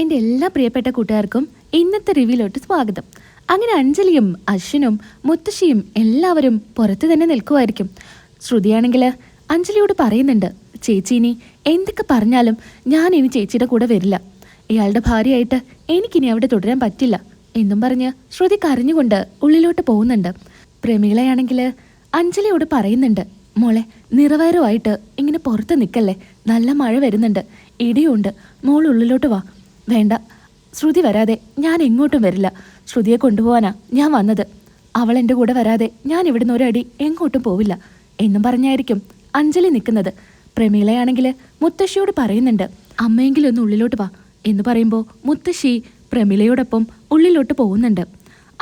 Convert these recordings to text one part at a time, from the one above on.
എന്റെ എല്ലാ പ്രിയപ്പെട്ട കൂട്ടുകാർക്കും ഇന്നത്തെ റിവ്യൂലോട്ട് സ്വാഗതം. അങ്ങനെ അഞ്ജലിയും അശ്വിനും മുത്തശ്ശിയും എല്ലാവരും പുറത്ത് തന്നെ നിൽക്കുമായിരിക്കും. ശ്രുതിയാണെങ്കിൽ അഞ്ജലിയോട് പറയുന്നുണ്ട് ചേച്ചി ഇനി എന്തൊക്കെ പറഞ്ഞാലും ഞാൻ ഇനി ചേച്ചിയുടെ കൂടെ വരില്ല. ഇയാളുടെ ഭാര്യയായിട്ട് എനിക്കിനി അവിടെ തുടരാൻ പറ്റില്ല എന്നും പറഞ്ഞ് ശ്രുതി കരഞ്ഞുകൊണ്ട് ഉള്ളിലോട്ട് പോകുന്നുണ്ട്. പ്രമീളയാണെങ്കിൽ അഞ്ജലിയോട് പറയുന്നുണ്ട് മോളെ നിറവയറുമായിട്ട് ഇങ്ങനെ പുറത്ത് നിൽക്കല്ലേ? നല്ല മഴ വരുന്നുണ്ട്. ഇടിയുണ്ട്. മോൾ ഉള്ളിലോട്ട് വാ. വേണ്ട. ശ്രുതി വരാതെ ഞാൻ എങ്ങോട്ടും വരില്ല. ശ്രുതിയെ കൊണ്ടുപോവാനാ ഞാൻ വന്നത്. അവൾ എന്റെ കൂടെ വരാതെ ഞാൻ ഇവിടുന്ന് ഒരടി എങ്ങോട്ടും പോവില്ല. എന്നും പറഞ്ഞായിരിക്കും അഞ്ജലി നിൽക്കുന്നത്. പ്രമീളയാണെങ്കിൽ മുത്തശ്ശിയോട് പറയുന്നുണ്ട് അമ്മയെങ്കിലും ഒന്ന് ഉള്ളിലോട്ട് വാ എന്ന് പറയുമ്പോൾ മുത്തശ്ശി പ്രമീളയോടൊപ്പം ഉള്ളിലോട്ട് പോകുന്നുണ്ട്.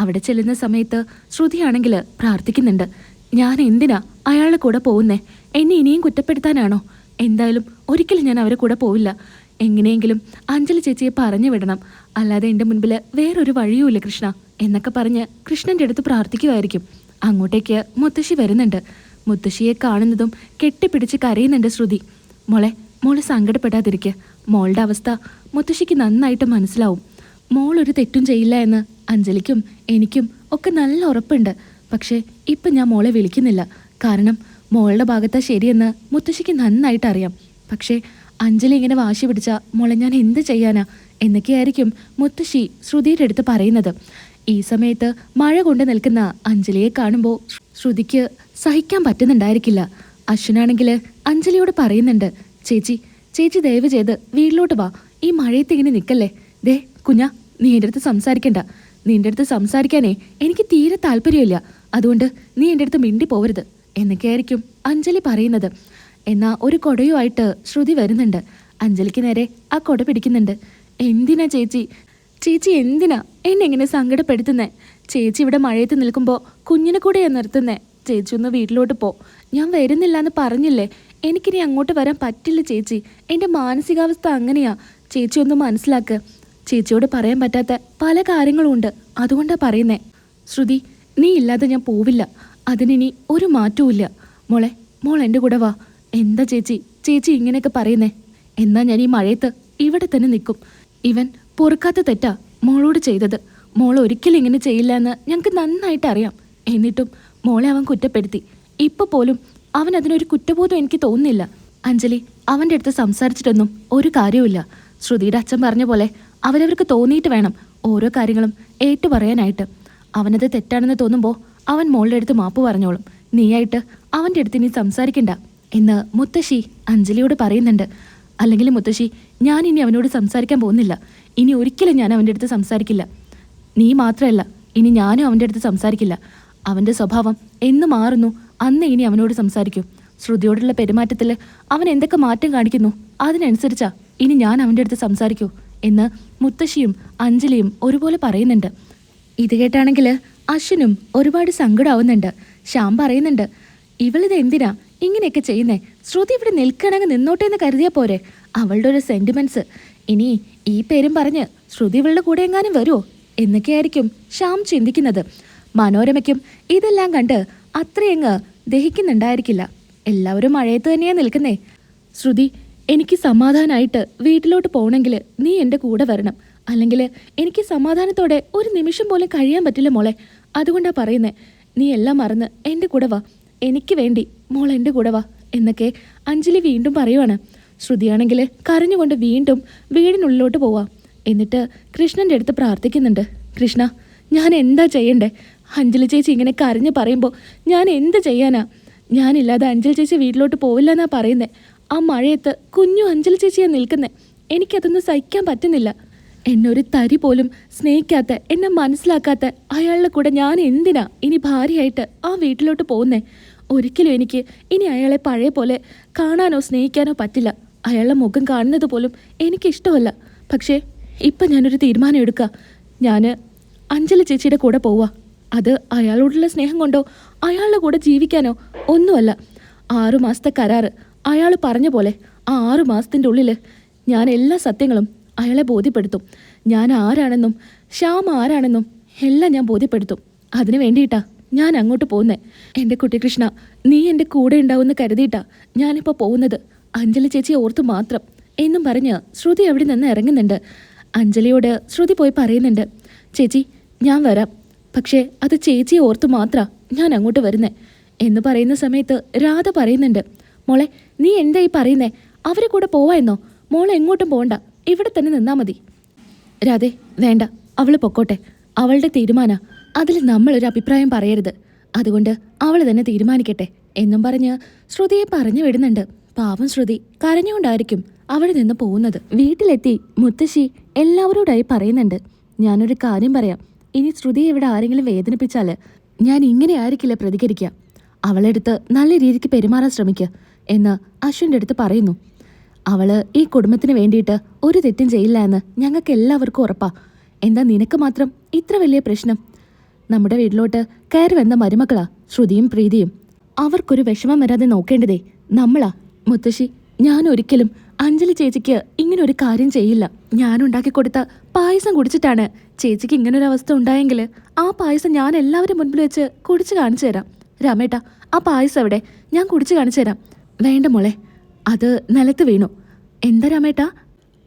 അവിടെ ചെല്ലുന്ന സമയത്ത് ശ്രുതിയാണെങ്കിൽ പ്രാർത്ഥിക്കുന്നുണ്ട് ഞാൻ എന്തിനാ അയാളുടെ കൂടെ പോകുന്നേ? എന്നെ ഇനിയും കുറ്റപ്പെടുത്താനാണോ? എന്തായാലും ഒരിക്കലും ഞാൻ അവരെ കൂടെ പോവില്ല. എങ്ങനെയെങ്കിലും അഞ്ജലി ചേച്ചിയെ പറഞ്ഞു വിടണം. അല്ലാതെ എന്റെ മുൻപിൽ വേറൊരു വഴിയുമില്ല കൃഷ്ണ എന്നൊക്കെ പറഞ്ഞ് കൃഷ്ണന്റെ അടുത്ത് പ്രാർത്ഥിക്കുമായിരിക്കും അങ്ങോട്ടേക്ക് മുത്തശ്ശി വരുന്നുണ്ട്. മുത്തശ്ശിയെ കാണുന്നതും കെട്ടിപ്പിടിച്ച് കരയുന്നുണ്ട് ശ്രുതി. മോളെ മോൾ സങ്കടപ്പെടാതിരിക്കുക മോളുടെ അവസ്ഥ മുത്തശ്ശിക്ക് നന്നായിട്ട് മനസ്സിലാവും. മോൾ ഒരു തെറ്റും ചെയ്യില്ല എന്ന് അഞ്ജലിക്കും എനിക്കും ഒക്കെ നല്ല ഉറപ്പുണ്ട്. പക്ഷേ ഇപ്പം ഞാൻ മോളെ വിളിക്കുന്നില്ല. കാരണം മോളുടെ ഭാഗത്താ ശരിയെന്ന് മുത്തശ്ശിക്ക് നന്നായിട്ട് അറിയാം. പക്ഷേ അഞ്ജലി ഇങ്ങനെ വാശി പിടിച്ച മോളെ ഞാൻ എന്ത് ചെയ്യാനാ? എന്നൊക്കെയായിരിക്കും മുത്തശ്ശി ശ്രുതിയുടെ അടുത്ത് പറയുന്നത്. ഈ സമയത്ത് മഴ കൊണ്ട് നിൽക്കുന്ന അഞ്ജലിയെ കാണുമ്പോൾ ശ്രുതിക്ക് സഹിക്കാൻ പറ്റുന്നുണ്ടായിരിക്കില്ല. അശ്വിനാണെങ്കിൽ അഞ്ജലിയോട് പറയുന്നുണ്ട് ചേച്ചി ചേച്ചി ദയവ് ചെയ്ത് വീട്ടിലോട്ട് വാ. ഈ മഴയത്ത് ഇങ്ങനെ നിൽക്കല്ലേ. ദേ കുഞ്ഞ നീ എന്റെ അടുത്ത് സംസാരിക്കണ്ട. നീ എന്റെ അടുത്ത് സംസാരിക്കാനേ എനിക്ക് തീരെ താല്പര്യമില്ല. അതുകൊണ്ട് നീ എന്റെ അടുത്ത് മിണ്ടി പോവരുത്. എന്നൊക്കെയായിരിക്കും അഞ്ജലി പറയുന്നത്. എന്നാ ഒരു കൊടയുമായിട്ട് ശ്രുതി വരുന്നുണ്ട്. അഞ്ജലിക്ക് നേരെ ആ കൊട പിടിക്കുന്നുണ്ട്. എന്തിനാ ചേച്ചി? ചേച്ചി എന്തിനാ എന്നെ ഇങ്ങനെ സങ്കടപ്പെടുത്തുന്നേ? ചേച്ചി ഇവിടെ മഴയത്ത് നിൽക്കുമ്പോൾ കുഞ്ഞിനെ കൂടെയാ നിർത്തുന്നേ. ചേച്ചി ഒന്ന് വീട്ടിലോട്ട് പോ. ഞാൻ വരുന്നില്ല എന്ന് പറഞ്ഞില്ലേ? എനിക്കിനി അങ്ങോട്ട് വരാൻ പറ്റില്ല ചേച്ചി. എന്റെ മാനസികാവസ്ഥ അങ്ങനെയാ. ചേച്ചി ഒന്ന് മനസ്സിലാക്ക്. ചേച്ചിയോട് പറയാൻ പറ്റാത്ത പല കാര്യങ്ങളും ഉണ്ട്. അതുകൊണ്ടാ പറയുന്നേ. ശ്രുതി നീ ഇല്ലാതെ ഞാൻ പോവില്ല. അതിനി ഒരു മാറ്റവും ഇല്ല മോളെ മോൾ എന്റെ കൂടെ വാ. എന്താ ചേച്ചി? ചേച്ചി ഇങ്ങനെയൊക്കെ പറയുന്നേ? എന്നാ ഞാൻ ഈ മഴയത്ത് ഇവിടെ തന്നെ നിൽക്കും. ഇവൻ പൊറുക്കാത്ത തെറ്റാ മോളോട് ചെയ്തത്. മോൾ ഒരിക്കലും ഇങ്ങനെ ചെയ്യില്ല എന്ന് ഞങ്ങൾക്ക് നന്നായിട്ട് അറിയാം. എന്നിട്ടും മോളെ അവൻ കുറ്റപ്പെടുത്തി. ഇപ്പൊ പോലും അവൻ അതിനൊരു കുറ്റബോധം എനിക്ക് തോന്നുന്നില്ല. അഞ്ജലി അവന്റെ അടുത്ത് സംസാരിച്ചിട്ടൊന്നും ഒരു കാര്യവുമില്ല. ശ്രുതിയുടെ അച്ഛൻ പറഞ്ഞ പോലെ അവരവർക്ക് തോന്നിയിട്ട് വേണം ഓരോ കാര്യങ്ങളും ഏറ്റു പറയാനായിട്ട് അവനത് തെറ്റാണെന്ന് തോന്നുമ്പോൾ അവൻ മോളുടെ അടുത്ത് മാപ്പ് പറഞ്ഞോളും. നീയായിട്ട് അവന്റെ അടുത്ത് ഇനി സംസാരിക്കണ്ട. എന്ന് മുത്തശ്ശി അഞ്ജലിയോട് പറയുന്നുണ്ട്. അല്ലെങ്കിൽ മുത്തശ്ശി ഞാൻ ഇനി അവനോട് സംസാരിക്കാൻ പോകുന്നില്ല. ഇനി ഒരിക്കലും ഞാൻ അവന്റെ അടുത്ത് സംസാരിക്കില്ല. നീ മാത്രമല്ല ഇനി ഞാനും അവന്റെ അടുത്ത് സംസാരിക്കില്ല. അവന്റെ സ്വഭാവം എന്ന് മാറുന്നു അന്ന് ഇനി അവനോട് സംസാരിക്കും. ശ്രുതിയോടുള്ള പെരുമാറ്റത്തിൽ അവൻ എന്തൊക്കെ മാറ്റം കാണിക്കുന്നു അതിനനുസരിച്ചാ ഇനി ഞാൻ അവന്റെ അടുത്ത് സംസാരിക്കൂ എന്ന് മുത്തശ്ശിയും അഞ്ജലിയും ഒരുപോലെ പറയുന്നുണ്ട്. ഇത് കേട്ടാണെങ്കിൽ അശ്വിനും ഒരുപാട് സങ്കടമാവുന്നുണ്ട് ശ്യാം പറയുന്നുണ്ട് ഇവളിത് എന്തിനാ? ഇങ്ങനെയൊക്കെ ചെയ്യുന്നേ. ശ്രുതി ഇവിടെ നിൽക്കണമെങ്കിൽ നിന്നോട്ടെ എന്ന് കരുതിയാ പോരെ. അവളുടെ ഒരു സെന്റിമെന്റ്സ് ഇനി ഈ പേരും പറഞ്ഞ് ശ്രുതി ഇവളുടെ കൂടെ എങ്ങാനും വരുമോ എന്നൊക്കെയായിരിക്കും ശ്യാം ചിന്തിക്കുന്നത്. മനോരമയ്ക്കും ഇതെല്ലാം കണ്ട് അത്രയങ്ങ് ദഹിക്കുന്നുണ്ടായിരിക്കില്ല. എല്ലാവരും മഴയത്ത് തന്നെയാ നിൽക്കുന്നേ. ശ്രുതി എനിക്ക് സമാധാനമായിട്ട് വീട്ടിലോട്ട് പോകണമെങ്കിൽ നീ എന്റെ കൂടെ വരണം. അല്ലെങ്കിൽ എനിക്ക് സമാധാനത്തോടെ ഒരു നിമിഷം പോലും കഴിയാൻ പറ്റില്ല മോളെ. അതുകൊണ്ടാണ് പറയുന്നത് നീ എല്ലാം മറന്ന് എന്റെ കൂടെ വാ. എനിക്ക് വേണ്ടി മോൾ എന്റെ കൂടെ വാ എന്നൊക്കെ അഞ്ജലി വീണ്ടും പറയുവാണ്. ശ്രുതിയാണെങ്കിൽ കരഞ്ഞുകൊണ്ട് വീണ്ടും വീടിനുള്ളിലോട്ട് പോവാം. എന്നിട്ട് കൃഷ്ണന്റെ അടുത്ത് പ്രാർത്ഥിക്കുന്നുണ്ട്. കൃഷ്ണ ഞാൻ എന്താ ചെയ്യണ്ടേ? അഞ്ജലി ചേച്ചി ഇങ്ങനെ കരഞ്ഞ് പറയുമ്പോൾ ഞാൻ എന്ത് ചെയ്യാനാ? ഞാനില്ലാതെ അഞ്ജലി ചേച്ചി വീട്ടിലോട്ട് പോവില്ല എന്നാ പറയുന്നത് ആ മഴയത്ത് കുഞ്ഞു അഞ്ജലി ചേച്ചിയാണ് നിൽക്കുന്നത് എനിക്കതൊന്നും സഹിക്കാൻ പറ്റുന്നില്ല. എന്നെ ഒരു തരി പോലും സ്നേഹിക്കാത്ത എന്നെ മനസ്സിലാക്കാത്ത അയാളുടെ കൂടെ ഞാൻ എന്തിനാ ഇനി ഭാര്യയായിട്ട് ആ വീട്ടിലോട്ട് പോകുന്നേ? ഒരിക്കലും എനിക്ക് ഇനി അയാളെ പഴയ പോലെ കാണാനോ സ്നേഹിക്കാനോ പറ്റില്ല. അയാളുടെ മുഖം കാണുന്നത് പോലും എനിക്കിഷ്ടമല്ല പക്ഷേ ഇപ്പം ഞാനൊരു തീരുമാനം എടുക്കുക ഞാൻ അഞ്ജലി ചേച്ചിയുടെ കൂടെ പോവാ. അത് അയാളോടുള്ള സ്നേഹം കൊണ്ടോ അയാളുടെ കൂടെ ജീവിക്കാനോ ഒന്നുമല്ല. ആറുമാസത്തെ കരാറ് അയാൾ പറഞ്ഞ പോലെ ആ ആറു മാസത്തിന്റെ ഉള്ളിൽ ഞാൻ എല്ലാ സത്യങ്ങളും അയാളെ ബോധ്യപ്പെടുത്തും. ഞാൻ ആരാണെന്നും ശ്യാം ആരാണെന്നും എല്ലാം ഞാൻ ബോധ്യപ്പെടുത്തും. അതിനു വേണ്ടിയിട്ടാ ഞാൻ അങ്ങോട്ട് പോകുന്നേ. എന്റെ കുട്ടികൃഷ്ണ നീ എന്റെ കൂടെ ഉണ്ടാവുമെന്ന് കരുതിയിട്ടാ ഞാനിപ്പോൾ പോകുന്നത്. അഞ്ജലി ചേച്ചി ഓർത്ത് മാത്രം. എന്നും പറഞ്ഞ് ശ്രുതി അവിടെ നിന്ന് ഇറങ്ങുന്നുണ്ട്. അഞ്ജലിയോട് ശ്രുതി പോയി പറയുന്നുണ്ട് ചേച്ചി ഞാൻ വരാം. പക്ഷേ അത് ചേച്ചിയെ ഓർത്ത് മാത്ര ഞാൻ അങ്ങോട്ട് വരുന്നേ. എന്ന് പറയുന്ന സമയത്ത് രാധ പറയുന്നുണ്ട് മോളെ നീ എന്താ ഈ പറയുന്നേ? അവരെ കൂടെ പോവാ എന്നോ? മോളെ എങ്ങോട്ടും പോണ്ട. ഇവിടെ തന്നെ നിന്നാ മതി. രാധേ വേണ്ട. അവൾ പൊക്കോട്ടെ. അവളുടെ തീരുമാന. അതിൽ നമ്മളൊരു അഭിപ്രായം പറയരുത്. അതുകൊണ്ട് അവൾ തന്നെ തീരുമാനിക്കട്ടെ എന്നും പറഞ്ഞ് ശ്രുതിയെ പറഞ്ഞു വിടുന്നുണ്ട്. പാവം ശ്രുതി കരഞ്ഞുകൊണ്ടായിരിക്കും അവിടെ നിന്ന് പോകുന്നത്. വീട്ടിലെത്തി മുത്തശ്ശി എല്ലാവരോടായി പറയുന്നുണ്ട്. ഞാനൊരു കാര്യം പറയാം. ഇനി ശ്രുതിയെ ഇവിടെ ആരെങ്കിലും വേദനിപ്പിച്ചാൽ ഞാൻ ഇങ്ങനെ ആയിരിക്കില്ല പ്രതികരിക്കുക? അവളെടുത്ത് നല്ല രീതിക്ക് പെരുമാറാൻ ശ്രമിക്കുക എന്ന് അശ്വിന്റെ അടുത്ത് പറയുന്നു. അവൾ ഈ കുടുംബത്തിന് വേണ്ടിയിട്ട് ഒരു തെറ്റും ചെയ്യില്ല എന്ന് ഞങ്ങൾക്ക് എല്ലാവർക്കും ഉറപ്പാ. എന്താ നിനക്ക് മാത്രം ഇത്ര വലിയ പ്രശ്നം? നമ്മുടെ വീട്ടിലോട്ട് കയറി വന്ന മരുമക്കളാ ശ്രുതിയും പ്രീതിയും. അവർക്കൊരു വിഷമം വരാതെ നോക്കേണ്ടതേ നമ്മളാ. മുത്തശ്ശി ഞാൻ ഒരിക്കലും അഞ്ജലി ചേച്ചിക്ക് ഇങ്ങനെ ഒരു കാര്യം ചെയ്യില്ല. ഞാൻ ഉണ്ടാക്കി കൊടുത്ത പായസം കുടിച്ചിട്ടാണ് ചേച്ചിക്ക് ഇങ്ങനൊരു അവസ്ഥ ഉണ്ടായെങ്കിൽ ആ പായസം ഞാൻ എല്ലാവരും മുൻപിൽ വെച്ച് കുടിച്ച് കാണിച്ചു തരാം. രാമേട്ട ആ പായസം എവിടെ? ഞാൻ കുടിച്ച് കാണിച്ചു തരാം. വേണ്ട മോളെ. അത് നിലത്ത് വീണു. എന്താ രാമേട്ടാ?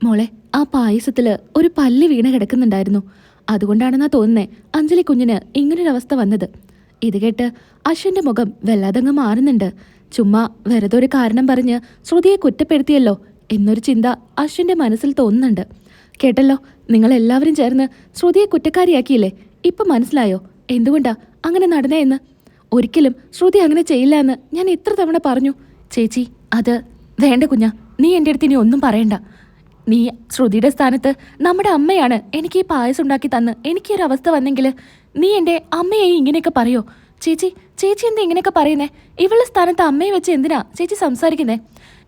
മോളെ ആ പായസത്തിൽ ഒരു പല്ല് വീണ കിടക്കുന്നുണ്ടായിരുന്നു. അതുകൊണ്ടാണെന്നാ തോന്നുന്നേ അഞ്ജലി കുഞ്ഞിന് ഇങ്ങനൊരവസ്ഥ വന്നത്. ഇത് കേട്ട് അശ്വന്റെ മുഖം വല്ലാതങ്ങ് മാറുന്നുണ്ട്. ചുമ്മാ വെറുതെ ഒരു കാരണം പറഞ്ഞ് ശ്രുതിയെ കുറ്റപ്പെടുത്തിയല്ലോ എന്നൊരു ചിന്ത അശ്വന്റെ മനസ്സിൽ തോന്നുന്നുണ്ട്. കേട്ടല്ലോ നിങ്ങൾ എല്ലാവരും ചേർന്ന് ശ്രുതിയെ കുറ്റക്കാരിയാക്കിയില്ലേ? ഇപ്പൊ മനസ്സിലായോ? എന്തുകൊണ്ടാ അങ്ങനെ നടന്നേ എന്ന്? ഒരിക്കലും ശ്രുതി അങ്ങനെ ചെയ്യില്ല എന്ന് ഞാൻ എത്ര തവണ പറഞ്ഞു. ചേച്ചി അത് വേണ്ട കുഞ്ഞ നീ എന്റെ അടുത്ത് ഇനി ഒന്നും പറയണ്ട. നീ ശ്രുതിയുടെ സ്ഥാനത്ത് നമ്മുടെ അമ്മയാണ് എനിക്ക് ഈ പായസം ഉണ്ടാക്കി തന്ന്. എനിക്ക് ഒരു അവസ്ഥ വന്നെങ്കിൽ നീ എന്റെ അമ്മയെ ഇങ്ങനെയൊക്കെ പറയോ? ചേച്ചി ചേച്ചി എന്താ ഇങ്ങനെയൊക്കെ പറയുന്നേ? ഇവളുടെ സ്ഥാനത്ത് അമ്മയെ വെച്ച് എന്തിനാ ചേച്ചി സംസാരിക്കുന്നേ?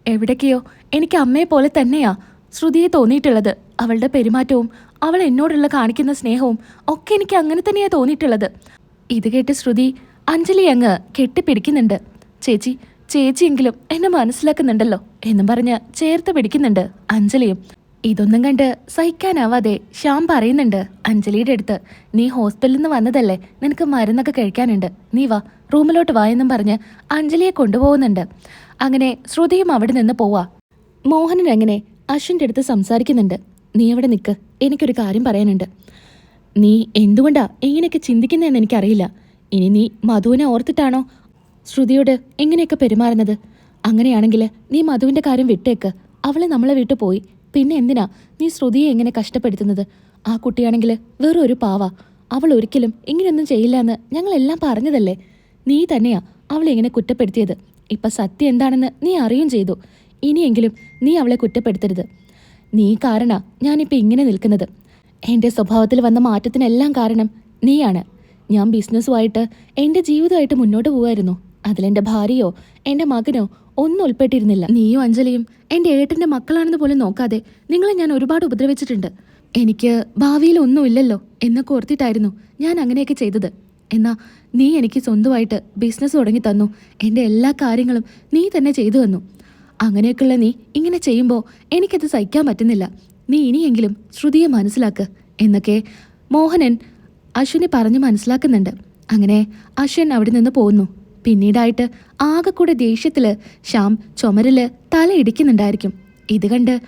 എവിടേക്കെയോ എനിക്ക് അമ്മയെ പോലെ തന്നെയാ ശ്രുതിയെ തോന്നിയിട്ടുള്ളത്. അവളുടെ പെരുമാറ്റവും അവൾ എന്നോടുള്ള കാണിക്കുന്ന സ്നേഹവും ഒക്കെ എനിക്ക് അങ്ങനെ തന്നെയാ തോന്നിയിട്ടുള്ളത്. ഇത് കേട്ട് ശ്രുതി അഞ്ജലി അങ്ങ് കെട്ടിപ്പിടിക്കുന്നുണ്ട്. ചേച്ചി ചേച്ചിയെങ്കിലും എന്നെ മനസ്സിലാക്കുന്നുണ്ടല്ലോ എന്നും പറഞ്ഞ് ചേർത്ത് പിടിക്കുന്നുണ്ട് അഞ്ജലിയും. ഇതൊന്നും കണ്ട് സഹിക്കാനാവാതെ ശ്യാം പറയുന്നുണ്ട് അഞ്ജലിയുടെ അടുത്ത് നീ ഹോസ്പിറ്റലിൽ നിന്ന് വന്നതല്ലേ? നിനക്ക് മരുന്നൊക്കെ കഴിക്കാനുണ്ട്. നീ വാ റൂമിലോട്ട് വാ എന്നും പറഞ്ഞ് അഞ്ജലിയെ കൊണ്ടുപോകുന്നുണ്ട്. അങ്ങനെ ശ്രുതിയും അവിടെ നിന്ന് പോവാ. മോഹനൻ അങ്ങനെ അശ്വിന്റെ അടുത്ത് സംസാരിക്കുന്നുണ്ട്. നീ അവിടെ നിൽക്ക് എനിക്കൊരു കാര്യം പറയാനുണ്ട്. നീ എന്തുകൊണ്ടാ ഇങ്ങനെയൊക്കെ ചിന്തിക്കുന്നതെന്ന് എനിക്കറിയില്ല. ഇനി നീ മധുവിനെ ഓർത്തിട്ടാണോ ശ്രുതിയോട് എങ്ങനെയൊക്കെ പെരുമാറുന്നത്? അങ്ങനെയാണെങ്കിൽ നീ മധുവിന്റെ കാര്യം വിട്ടേക്ക്. അവളെ നമ്മളെ വിട്ടു പോയി. പിന്നെ എന്തിനാ നീ ശ്രുതിയെ എങ്ങനെ കഷ്ടപ്പെടുത്തുന്നത്? ആ കുട്ടിയാണെങ്കിൽ വെറും ഒരു പാവ. അവൾ ഒരിക്കലും ഇങ്ങനെയൊന്നും ചെയ്യില്ല എന്ന് ഞങ്ങളെല്ലാം പറഞ്ഞതല്ലേ? നീ തന്നെയാ അവളെ ഇങ്ങനെ കുറ്റപ്പെടുത്തിയത്. ഇപ്പൊ സത്യം എന്താണെന്ന് നീ അറിയും ചെയ്തു. ഇനിയെങ്കിലും നീ അവളെ കുറ്റപ്പെടുത്തരുത്. നീ കാരണ ഞാനിപ്പോൾ ഇങ്ങനെ നിൽക്കുന്നത്. എന്റെ സ്വഭാവത്തിൽ വന്ന മാറ്റത്തിനെല്ലാം കാരണം നീയാണ്. ഞാൻ ബിസിനസ്സുമായിട്ട് എന്റെ ജീവിതമായിട്ട് മുന്നോട്ട് പോവായിരുന്നു. അതിലെന്റെ ഭാര്യയോ എന്റെ മകനോ ഒന്നും ഉൾപ്പെട്ടിരുന്നില്ല. നീയും അഞ്ജലിയും എന്റെ ഏട്ടന്റെ മക്കളാണെന്ന് പോലും നോക്കാതെ നിങ്ങളെ ഞാൻ ഒരുപാട് ഉപദ്രവിച്ചിട്ടുണ്ട്. എനിക്ക് ഭാവിയിൽ ഒന്നുമില്ലല്ലോ എന്നൊക്കെ ഓർത്തിട്ടായിരുന്നു ഞാൻ അങ്ങനെയൊക്കെ ചെയ്തത്. എന്നാ നീ എനിക്ക് സ്വന്തമായിട്ട് ബിസിനസ് തുടങ്ങി തന്നു. എന്റെ എല്ലാ കാര്യങ്ങളും നീ തന്നെ ചെയ്തു തന്നു. അങ്ങനെയൊക്കെയുള്ള നീ ഇങ്ങനെ ചെയ്യുമ്പോൾ എനിക്കത് സഹിക്കാൻ പറ്റുന്നില്ല. നീ ഇനിയെങ്കിലും ശ്രുതിയെ മനസ്സിലാക്ക് എന്നൊക്കെ മോഹനൻ അശ്വിനെ പറഞ്ഞ് മനസ്സിലാക്കുന്നുണ്ട്. അങ്ങനെ അശ്വൻ അവിടെ നിന്ന് പോകുന്നു പിന്നീടായിട്ട് ആകെക്കൂടെ ദേഷ്യത്തിൽ ശ്യാം ചുമരിൽ തല ഇടിക്കുന്നുണ്ടായിരിക്കും. ഇത് കണ്ട്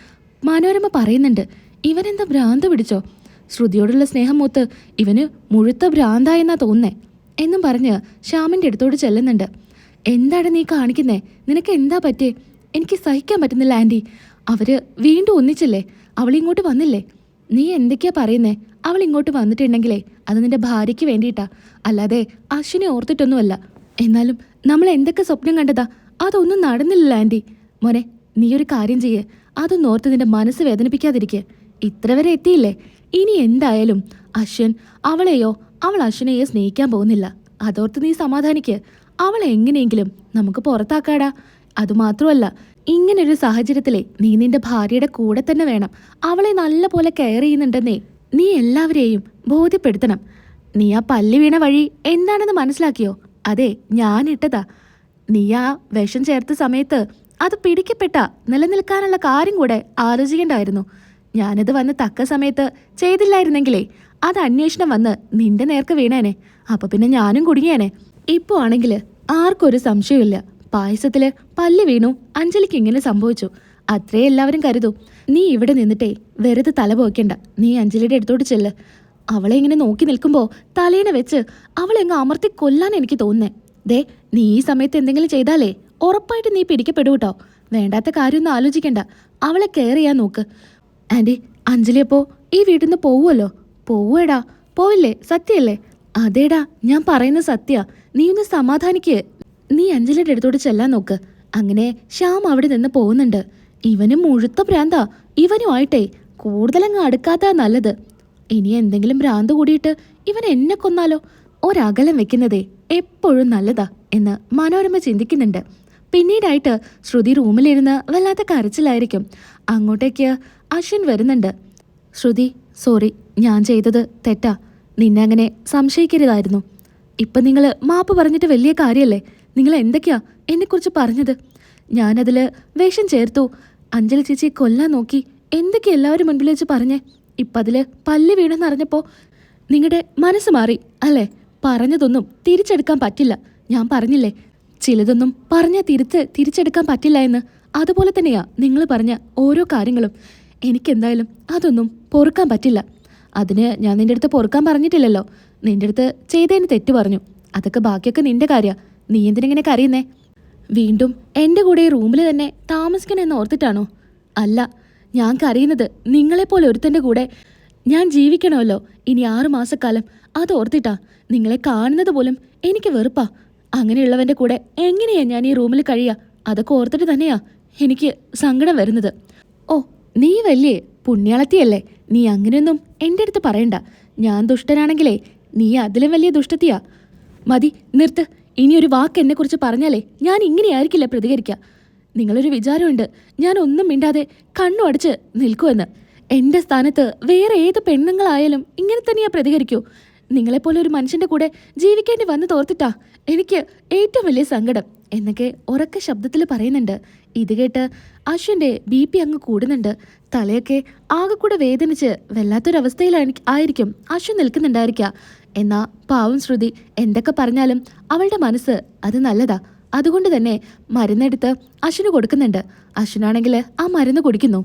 മനോരമ പറയുന്നുണ്ട് ഇവനെന്താ ഭ്രാന്ത് പിടിച്ചോ? ശ്രുതിയോടുള്ള സ്നേഹം മൂത്ത് ഇവന് മുഴുത്ത ഭ്രാന്തായെന്നാ തോന്നേ എന്നും പറഞ്ഞ് ശ്യാമിന്റെ അടുത്തോട് ചെല്ലുന്നുണ്ട്. എന്താണ് നീ കാണിക്കുന്നേ? നിനക്ക് എന്താ പറ്റേ എനിക്ക് സഹിക്കാൻ പറ്റുന്നില്ല ആന്റി അവർ വീണ്ടും ഒന്നിച്ചില്ലേ? അവളിങ്ങോട്ട് വന്നില്ലേ? നീ എന്തൊക്കെയാ പറയുന്നേ? അവൾ ഇങ്ങോട്ട് വന്നിട്ടുണ്ടെങ്കിലേ അത് നിന്റെ ഭാര്യയ്ക്ക് വേണ്ടിയിട്ടാ. അല്ലാതെ അശ്വിനെ ഓർത്തിട്ടൊന്നുമല്ല. എന്നാലും നമ്മൾ എന്തൊക്കെ സ്വപ്നം കണ്ടതാ? അതൊന്നും നടന്നില്ല ആന്റി മോനെ നീ ഒരു കാര്യം ചെയ്യേ. അതൊന്നും ഓർത്ത് നിന്റെ മനസ്സ് വേദനിപ്പിക്കാതിരിക്കെ. ഇത്ര വരെ എത്തിയില്ലേ? ഇനി എന്തായാലും അശ്വൻ അവളെയോ അവൾ അശ്വനെയോ സ്നേഹിക്കാൻ പോകുന്നില്ല. അതോർത്ത് നീ സമാധാനിക്ക്. അവളെ എങ്ങനെയെങ്കിലും നമുക്ക് പുറത്താക്കാടാ. അതുമാത്രമല്ല ഇങ്ങനൊരു സാഹചര്യത്തിലെ നീ നിന്റെ ഭാര്യയുടെ കൂടെ തന്നെ വേണം. അവളെ നല്ലപോലെ കെയർ ചെയ്യുന്നുണ്ടെന്നേ നീ എല്ലാവരെയും ബോധ്യപ്പെടുത്തണം. നീ ആ പല്ലി വീണ വഴി എന്താണെന്ന് മനസ്സിലാക്കിയോ? അതെ ഞാനിട്ടതാ. നീ ആ വിഷം ചേർത്ത സമയത്ത് അത് പിടിക്കപ്പെട്ട നിലനിൽക്കാനുള്ള കാര്യം കൂടെ ആലോചിക്കേണ്ടായിരുന്നു. ഞാനത് വന്ന് തക്ക സമയത്ത് ചെയ്തില്ലായിരുന്നെങ്കിലേ അത് അന്വേഷണം വന്ന് നിന്റെ നേർക്ക് വീണേനെ. അപ്പൊ പിന്നെ ഞാനും കുടുങ്ങിയേനെ. ഇപ്പോ ആണെങ്കിൽ ആർക്കൊരു സംശയമില്ല പായസത്തിൽ പല്ല് വീണു അഞ്ജലിക്ക് ഇങ്ങനെ സംഭവിച്ചു. അത്രേ എല്ലാവരും കരുതൂ. നീ ഇവിടെ നിന്നിട്ടേ വെറുതെ തല പോക്കണ്ട നീ അഞ്ജലിയുടെ അടുത്തോട്ട് ചെല്ല്. അവളെ ഇങ്ങനെ നോക്കി നിൽക്കുമ്പോൾ തലേനെ വെച്ച് അവളെ അങ്ങ് അമർത്തി കൊല്ലാൻ എനിക്ക് തോന്നുന്നേ. ദേ നീ ഈ സമയത്ത് എന്തെങ്കിലും ചെയ്താലേ ഉറപ്പായിട്ട് നീ പിടിക്കപ്പെടും കേട്ടോ വേണ്ടാത്ത കാര്യമൊന്നും ആലോചിക്കണ്ട. അവളെ കെയർ ചെയ്യാൻ നോക്ക്. ആന്റി അഞ്ജലി അപ്പോ ഈ വീട്ടിൽ നിന്ന് പോവുമല്ലോ പോവുകടാ പോവില്ലേ? സത്യല്ലേ? അതേടാ ഞാൻ പറയുന്ന സത്യ. നീ ഒന്ന് സമാധാനിക്ക്. നീ അഞ്ജലിയുടെ അടുത്തോട്ട് ചെല്ലാൻ നോക്ക്. അങ്ങനെ ശ്യാം അവിടെ നിന്ന് പോകുന്നുണ്ട്. ഇവനും മുഴുത്ത ഭ്രാന്താ ഇവനുമായിട്ടേ കൂടുതലങ്ങ് അടുക്കാത്ത നല്ലത്. ഇനി എന്തെങ്കിലും ഭ്രാന്ത് കൂടിയിട്ട് ഇവൻ എന്നെ കൊന്നാലോ? ഒരകലം വെക്കുന്നതേ എപ്പോഴും നല്ലതാ എന്ന് മനോരമ ചിന്തിക്കുന്നുണ്ട്. പിന്നീടായിട്ട് ശ്രുതി റൂമിലിരുന്ന് വല്ലാത്ത കരച്ചിലായിരിക്കും. അങ്ങോട്ടേക്ക് അശ്വിൻ വരുന്നുണ്ട്. ശ്രുതി സോറി ഞാൻ ചെയ്തത് തെറ്റാ. നിന്നെ അങ്ങനെ സംശയിക്കരുതായിരുന്നു. ഇപ്പം നിങ്ങൾ മാപ്പ് പറഞ്ഞിട്ട് വലിയ കാര്യമല്ലേ നിങ്ങൾ എന്തൊക്കെയാ എന്നെക്കുറിച്ച് പറഞ്ഞത്? ഞാനതിൽ വേഷം ചേർത്തു. അഞ്ജലി ചേച്ചി കൊല്ലാൻ നോക്കി എന്തൊക്കെയാ എല്ലാവരും മുൻപിൽ വെച്ച് പറഞ്ഞേ? ഇപ്പം അതിൽ പല്ല് വീണെന്നറിഞ്ഞപ്പോൾ നിങ്ങളുടെ മനസ്സ് മാറി അല്ലേ? പറഞ്ഞതൊന്നും തിരിച്ചെടുക്കാൻ പറ്റില്ല. ഞാൻ പറഞ്ഞില്ലേ ചിലതൊന്നും പറഞ്ഞ തിരിച്ച് തിരിച്ചെടുക്കാൻ പറ്റില്ല എന്ന്. അതുപോലെ തന്നെയാ നിങ്ങൾ പറഞ്ഞ ഓരോ കാര്യങ്ങളും. എനിക്കെന്തായാലും അതൊന്നും പൊറുക്കാൻ പറ്റില്ല. അതിന് ഞാൻ നിന്റെ അടുത്ത് പൊറുക്കാൻ പറഞ്ഞിട്ടില്ലല്ലോ. നിന്റെ അടുത്ത് ചെയ്തതിന് തെറ്റ് പറഞ്ഞു. അതൊക്കെ ബാക്കിയൊക്കെ നിന്റെ കാര്യമാണ് നീ എന്തിനെങ്ങനെ കരയുന്നേ? വീണ്ടും എന്റെ കൂടെ റൂമിൽ തന്നെ താമസിക്കണമെന്ന് ഓർത്തിട്ടാണോ? അല്ല ഞാൻ കരയുന്നത് നിങ്ങളെപ്പോലെ ഒരുത്തന്റെ കൂടെ. ഞാൻ ജീവിക്കണമല്ലോ. ഇനി ആറുമാസക്കാലം അത് ഓർത്തിട്ടാ. നിങ്ങളെ കാണുന്നത് പോലും എനിക്ക് വെറുപ്പാ. അങ്ങനെയുള്ളവന്റെ കൂടെ എങ്ങനെയാ ഞാൻ ഈ റൂമിൽ കഴിയുക അതൊക്കെ ഓർത്തിട്ട് തന്നെയാ എനിക്ക് സങ്കടം വരുന്നത്. ഓ നീ വലിയ പുണ്യാളത്തിയല്ലേ. നീ അങ്ങനെയൊന്നും എന്റെ അടുത്ത് പറയണ്ട. ഞാൻ ദുഷ്ടനാണെങ്കിലേ നീ അതിലും വലിയ ദുഷ്ടത്തിയാ. മതി നിർത്ത്. ഇനി ഒരു വാക്ക് എന്നെക്കുറിച്ച് പറഞ്ഞാലേ ഞാൻ ഇങ്ങനെയായിരിക്കില്ല പ്രതികരിക്കുക നിങ്ങളൊരു വിചാരമുണ്ട്. ഞാൻ ഒന്നും മിണ്ടാതെ കണ്ണു അടച്ച് നിൽക്കുമെന്ന് എന്റെ സ്ഥാനത്ത് വേറെ ഏത് പെണ്ണുങ്ങളായാലും ഇങ്ങനെ തന്നെയാ പ്രതികരിക്കൂ. നിങ്ങളെപ്പോലെ ഒരു മനുഷ്യന്റെ കൂടെ ജീവിക്കേണ്ടി വന്ന് തോർത്തിട്ടാ എനിക്ക് ഏറ്റവും വലിയ സങ്കടം എന്നൊക്കെ ഉറക്ക ശബ്ദത്തിൽ പറയുന്നുണ്ട്. ഇത് കേട്ട് അശ്വിന്റെ ബി പി അങ്ങ് കൂടുന്നുണ്ട്. തലയൊക്കെ ആകെ കൂടെ വേദനിച്ച് വല്ലാത്തൊരവസ്ഥയിലാണ് ആയിരിക്കും അശ്വിൻ നിൽക്കുന്നുണ്ടായിരിക്കുക. എന്നാ പാവം ശ്രുതി എന്തൊക്കെ പറഞ്ഞാലും അവളുടെ മനസ്സ് അത് നല്ലതാ. അതുകൊണ്ട് തന്നെ മരുന്നെടുത്ത് അശ്വിന് കൊടുക്കുന്നുണ്ട്. അശ്വിനാണെങ്കിൽ ആ മരുന്ന് കുടിക്കുന്നു.